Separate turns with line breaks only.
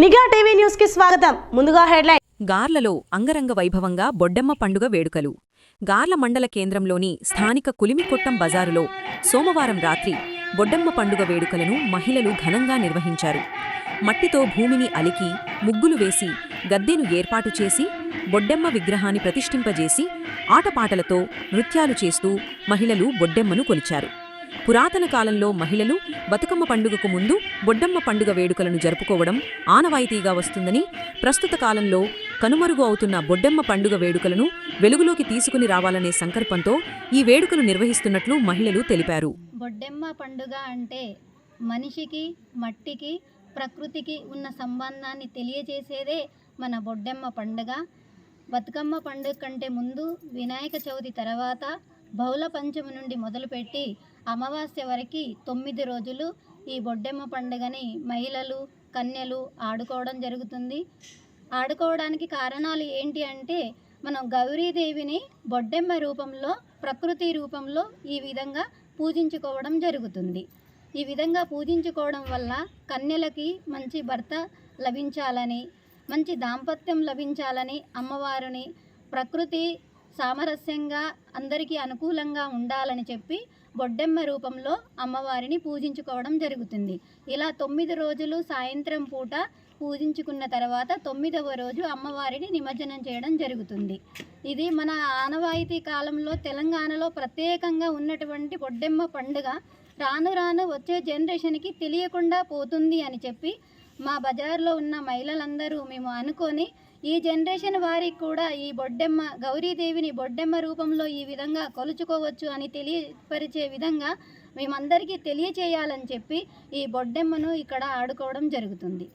కి స్వాగతం. ముందుగా హెడ్లైన్.
గార్లలో అంగరంగ వైభవంగా బొడ్డెమ్మ పండుగ వేడుకలు. గార్ల మండల కేంద్రంలోని స్థానిక కులిమికొట్టం బజారులో సోమవారం రాత్రి బొడ్డెమ్మ పండుగ వేడుకలను మహిళలు ఘనంగా నిర్వహించారు. మట్టితో భూమిని అలికి ముగ్గులు వేసి గద్దెను ఏర్పాటు చేసి బొడ్డెమ్మ విగ్రహాన్ని ప్రతిష్ఠింపజేసి ఆటపాటలతో నృత్యాలు చేస్తూ మహిళలు బొడ్డెమ్మను కొలిచారు. పురాతన కాలంలో మహిళలు బతుకమ్మ పండుగకు ముందు బొడ్డమ్మ పండుగ వేడుకలను జరుపుకోవడం ఆనవాయితీగా వస్తుందని ప్రస్తుత కాలంలో కనుమరుగు అవుతున్న బొడ్డమ్మ పండుగ వేడుకలను వెలుగులోకి తీసుకుని రావాలనే సంకల్పంతో ఈ వేడుకలు నిర్వహిస్తున్నట్లు మహిళలు తెలిపారు.
బొడ్డెమ్మ పండుగ అంటే మనిషికి మట్టికి ప్రకృతికి ఉన్న సంబంధాన్ని తెలియజేసేదే మన బొడ్డెమ్మ పండుగ. బతుకమ్మ పండుగ కంటే ముందు వినాయక చవితి తర్వాత బహుళ పంచమి నుండి మొదలుపెట్టి అమావాస్య వరకు తొమ్మిది రోజులు ఈ బొడ్డెమ్మ పండుగని మహిళలు కన్యలు ఆడుకోవడం జరుగుతుంది. ఆడుకోవడానికి కారణాలు ఏంటి అంటే మనం గౌరీదేవిని బొడ్డెమ్మ రూపంలో ప్రకృతి రూపంలో ఈ విధంగా పూజించుకోవడం జరుగుతుంది. ఈ విధంగా పూజించుకోవడం వల్ల కన్యలకి మంచి భర్త లభించాలని మంచి దాంపత్యం లభించాలని అమ్మవారిని ప్రకృతి సామరస్యంగా అందరికీ అనుకూలంగా ఉండాలని చెప్పి బొడ్డెమ్మ రూపంలో అమ్మవారిని పూజించుకోవడం జరుగుతుంది. ఇలా తొమ్మిది రోజులు సాయంత్రం పూట పూజించుకున్న తర్వాత తొమ్మిదవ రోజు అమ్మవారిని నిమజ్జనం చేయడం జరుగుతుంది. ఇది మన ఆనవాయితీ కాలంలో తెలంగాణలో ప్రత్యేకంగా ఉన్నటువంటి బొడ్డెమ్మ పండుగ రాను రాను వచ్చే జనరేషన్కి తెలియకుండా పోతుంది అని చెప్పి మా బజార్లో ఉన్న మహిళలందరూ మేము అనుకొని ఈ జనరేషన్ వారికి కూడా ఈ బొడ్డెమ్మ గౌరీదేవిని బొడ్డెమ్మ రూపంలో ఈ విధంగా కొలుచుకోవచ్చు అని తెలియపరిచే విధంగా మేమందరికీ తెలియచేయాలని చెప్పి ఈ బొడ్డెమ్మను ఇక్కడ ఆడుకోవడం జరుగుతుంది.